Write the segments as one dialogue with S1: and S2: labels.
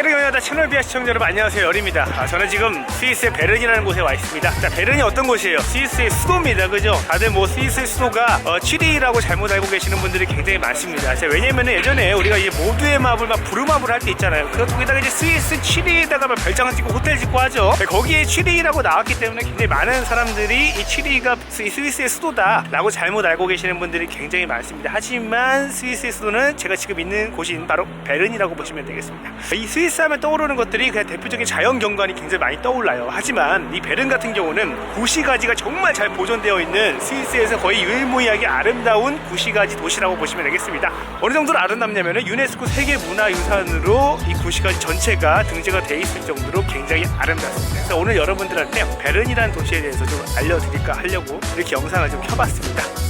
S1: 시청자다 채널 비아 시청자 여러분 안녕하세요. 열입니다. 아, 저는 지금 스위스의 베른이라는 곳에 와 있습니다. 자 베른이 어떤 곳이에요? 스위스의 수도입니다. 그죠? 다들 뭐 스위스의 수도가 어, 취리라고 잘못 알고 계시는 분들이 굉장히 많습니다. 자, 왜냐면 예전에 우리가 이 모두의 마블 막 부루마블 할 때 있잖아요. 그 통에다가 이제 스위스 취리에다가 막 별장을 찍고 호텔 짓고 하죠. 네, 거기에 취리라고 나왔기 때문에 굉장히 많은 사람들이 이 취리가 스- 스위스의 수도다 라고 잘못 알고 계시는 분들이 굉장히 많습니다. 하지만 스위스의 수도는 제가 지금 있는 곳인 바로 베른이라고 보시면 되겠습니다. 이 스위스 하면 떠오르는 것들이 그냥 대표적인 자연 경관이 굉장히 많이 떠올라요. 하지만 이 베른 같은 경우는 구시가지가 정말 잘 보존되어 있는 스위스에서 거의 유일무이하게 아름다운 구시가지 도시라고 보시면 되겠습니다. 어느 정도로 아름답냐면 유네스코 세계문화유산으로 이 구시가지 전체가 등재가 돼 있을 정도로 굉장히 아름답습니다. 그래서 오늘 여러분들한테 베른이라는 도시에 대해서 좀 알려드릴까 하려고 이렇게 영상을 좀 켜봤습니다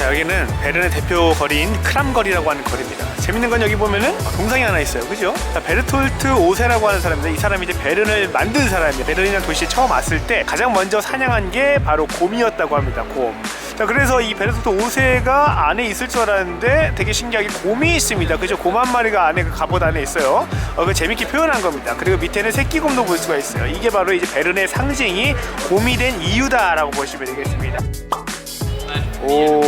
S1: 자 여기는 베른의 대표 거리인 크람 거리라고 하는 거리입니다. 재밌는 건 여기 보면은 동상이 하나 있어요, 그죠? 자, 베르톨트 오세라고 하는 사람인데 이 사람이 이제 베른을 만든 사람이에요. 베른이라는 도시에 처음 왔을 때 가장 먼저 사냥한 게 바로 곰이었다고 합니다. 곰. 자 그래서 이 베르톨트 오세가 안에 있을 줄 알았는데 되게 신기하게 곰이 있습니다. 그죠? 곰 한 마리가 안에 그 갑옷 안에 있어요. 어, 그 재밌게 표현한 겁니다. 그리고 밑에는 새끼곰도 볼 수가 있어요. 이게 바로 이제 베른의 상징이 곰이 된 이유다라고 보시면 되겠습니다. 오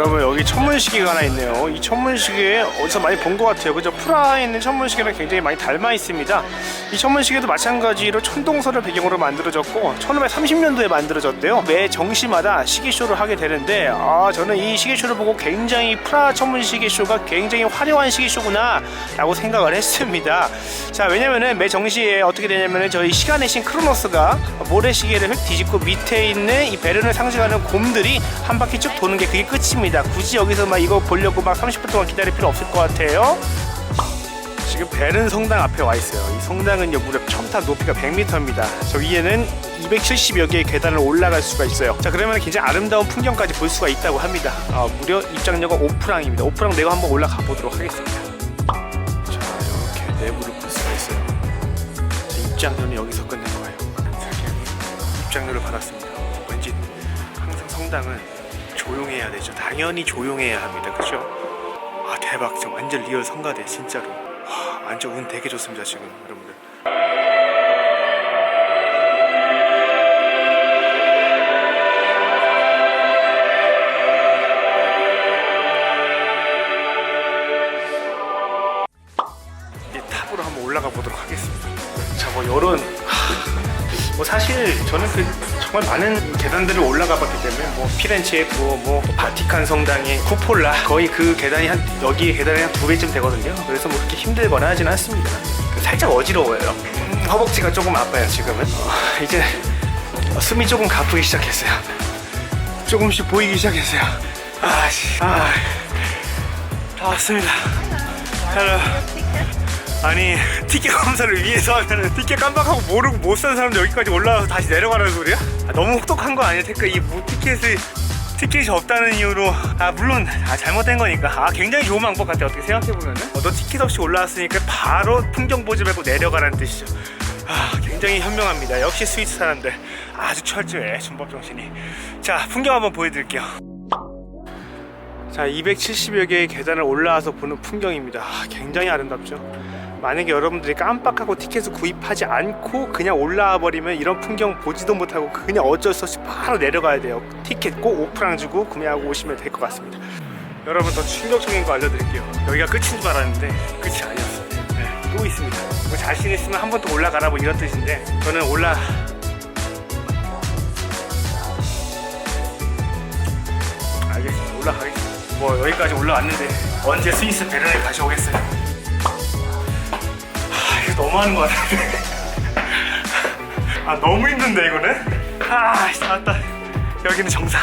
S1: 여러분 여기 천문시계가 하나 있네요. 이 천문시계 어디서 많이 본 것 같아요. 그죠? 프라하에 있는 천문시계랑 굉장히 많이 닮아 있습니다. 이 천문시계도 마찬가지로 천동설을 배경으로 만들어졌고 1530년도에 만들어졌대요. 매 정시마다 시계쇼를 하게 되는데 아 저는 이 시계쇼를 보고 굉장히 프라하 천문시계쇼가 굉장히 화려한 시계쇼구나 라고 생각을 했습니다. 자 왜냐면은 매 정시에 어떻게 되냐면은 저희 시간의 신 크로노스가 모래시계를 뒤집고 밑에 있는 이 베른을 상징하는 곰들이 한 바퀴 쭉 도는 게 그게 끝입니다. 굳이 여기서 막 이거 보려고 막 30분 동안 기다릴 필요 없을 것 같아요. 지금 베른 성당 앞에 와 있어요. 이 성당은요 무려 첨탑 높이가 100m입니다. 저 위에는 270여 개의 계단을 올라갈 수가 있어요. 자 그러면 굉장히 아름다운 풍경까지 볼 수가 있다고 합니다. 아, 무려 입장료가 5프랑입니다. 5프랑 내가 한번 올라가 보도록 하겠습니다. 자 이렇게 내부를 볼 수가 있어요. 자, 입장료는 여기서 끝낸 거예요. 입장료를 받았습니다. 왠지 항상 성당은 조용해야 되죠. 당연히 조용해야 합니다. 그죠? 아 대박, 저 완전 리얼 성가대 진짜로. 와, 완전 운 되게 좋습니다 지금 여러분들. 이 탑으로 한번 올라가 보도록 하겠습니다. 자, 뭐 이런 하, 뭐 사실 저는 그 정말 많은 계단들을 올라가 봤기 때문에 뭐 피렌체에 있고 뭐 바티칸 성당에 쿠폴라 거의 그 계단이 한 여기 계단이 한 두 배쯤 되거든요. 그래서 뭐 그렇게 힘들거나 하진 않습니다. 살짝 어지러워요. 음, 허벅지가 조금 아파요 지금은. 어, 이제 숨이 조금 가쁘기 시작했어요. 조금씩 보이기 시작했어요. 아씨, 아, 다 왔습니다. 헬로. 아니 티켓 검사를 위해서 하면은 티켓 깜빡하고 모르고 못 산 사람들 여기까지 올라와서 다시 내려가라는 소리야? 아, 너무 혹독한 거 아니야? 테크 이 뭐 티켓을 티켓이 없다는 이유로. 아 물론 아, 잘못된 거니까. 아 굉장히 좋은 방법 같아. 어떻게 생각해 보면은. 어, 너 티켓 없이 올라왔으니까 바로 풍경 보지 말고 내려가라는 뜻이죠. 아 굉장히 현명합니다. 역시 스위스 사람들. 아주 철저해 준법 정신이. 자 풍경 한번 보여드릴게요. 자 270여 개의 계단을 올라와서 보는 풍경입니다. 아, 굉장히 아름답죠 만약에 여러분들이 깜빡하고 티켓을 구입하지 않고 그냥 올라와 버리면 이런 풍경 보지도 못하고 그냥 어쩔 수 없이 바로 내려가야 돼요. 티켓 꼭 5프랑 주고 구매하고 오시면 될 것 같습니다. 여러분 더 충격적인 거 알려드릴게요. 여기가 끝인 줄 알았는데 끝이 아니었어요 네, 또 있습니다. 뭐 자신 있으면 한 번 더 올라가라 뭐 이런 뜻인데 저는 올라 알겠습니다. 올라가겠습니다. 뭐 여기까지 올라왔는데 언제 스위스 베른에 다시 오겠어요 너무하는 거 같은데 아 너무 힘든데 이거는? 아 씨, 나왔다. 여기는 정상.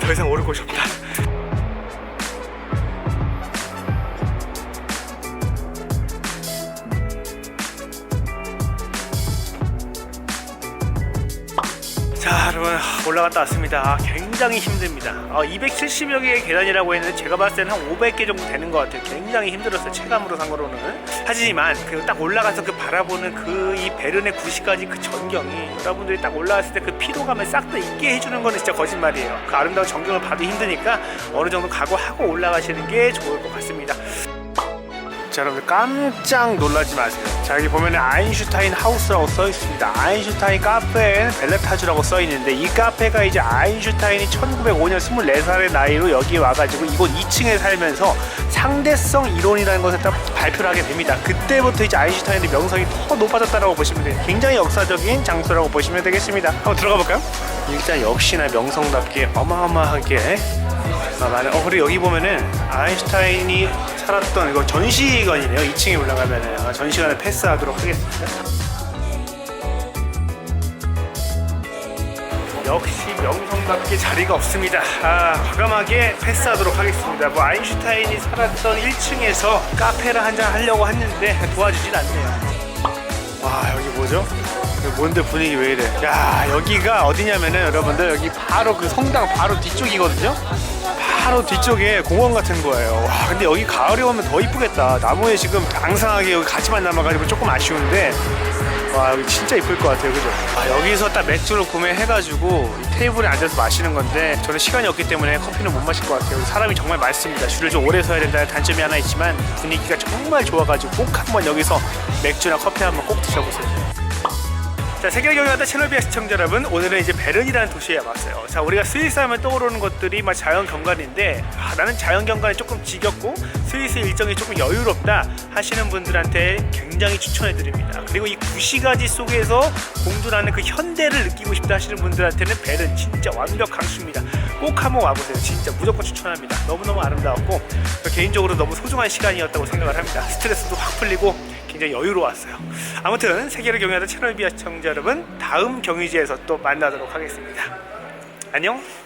S1: 더 이상 오를 곳이 없다 올라갔다 왔습니다. 아, 굉장히 힘듭니다. 아, 270여 개의 계단이라고 했는데 제가 봤을 때는 한 500개 정도 되는 것 같아요. 굉장히 힘들었어요. 체감으로 상으로는. 하지만 그 딱 올라가서 그 바라보는 그 이 베른의 구시까지 그 전경이 여러분들이 딱 올라왔을 때 그 피로감을 싹 다 잊게 해주는 거는 진짜 거짓말이에요. 그 아름다운 전경을 봐도 힘드니까 어느 정도 각오하고 올라가시는 게 좋을 것 같습니다 자 여러분들 깜짝 놀라지 마세요. 자 여기 보면은 아인슈타인 하우스라고 써 있습니다. 아인슈타인 카페엔 벨레타주라고 써 있는데 이 카페가 이제 아인슈타인이 1905년 24살의 나이로 여기 와가지고 이곳 2층에 살면서 상대성 이론이라는 것을 딱 발표를 하게 됩니다 그때부터 이제 아인슈타인의 명성이 더 높아졌다라고 보시면 돼요 굉장히 역사적인 장소라고 보시면 되겠습니다 한번 들어가 볼까요? 일단 역시나 명성답게 어마어마하게 아, 많은. 어, 그리고 여기 보면은 아인슈타인이 살았던 이거 전시관이네요. 2층에 올라가면은 아, 전시관을 패스하도록 하겠습니다. 역시 명성답게 자리가 없습니다. 아, 과감하게 패스하도록 하겠습니다. 뭐 아인슈타인이 살았던 1층에서 카페를 한잔 하려고 했는데 도와주진 않네요. 와 여기 뭐죠? 뭔데 분위기 왜 이래? 야 여기가 어디냐면은 여러분들 여기 바로 그 성당 바로 뒤쪽이거든요. 바로 뒤쪽에 공원 같은 거예요. 와 근데 여기 가을에 오면 더 이쁘겠다. 나무에 지금 앙상하게 여기 가지만 남아가지고 조금 아쉬운데 와 여기 진짜 이쁠 것 같아요, 그죠? 아, 여기서 딱 맥주를 구매해가지고 이 테이블에 앉아서 마시는 건데 저는 시간이 없기 때문에 커피는 못 마실 것 같아요. 사람이 정말 많습니다. 줄을 좀 오래 서야 된다는 단점이 하나 있지만 분위기가 정말 좋아가지고 꼭 한번 여기서 맥주나 커피 한번 꼭 드셔보세요. 자, 세계 경영하다 채널 비아 시청자 여러분, 오늘은 이제 베른이라는 도시에 왔어요. 자, 우리가 스위스 하면 떠오르는 것들이 막 자연 경관인데, 아, 나는 자연 경관이 조금 지겹고 스위스 일정이 조금 여유롭다 하시는 분들한테 굉장히 추천해 드립니다. 그리고 이 구시가지 속에서 공존하는 그 현대를 느끼고 싶다 하시는 분들한테는 베른 진짜 완벽 강수입니다. 꼭 한번 와보세요. 진짜 무조건 추천합니다. 너무너무 아름다웠고, 저 개인적으로 너무 소중한 시간이었다고 생각을 합니다. 스트레스도 확 풀리고 굉장히 여유로웠어요. 아무튼 세계를 경유하는 채널 비아 시청자 여러분 다음 경유지에서 또 만나도록 하겠습니다. 안녕.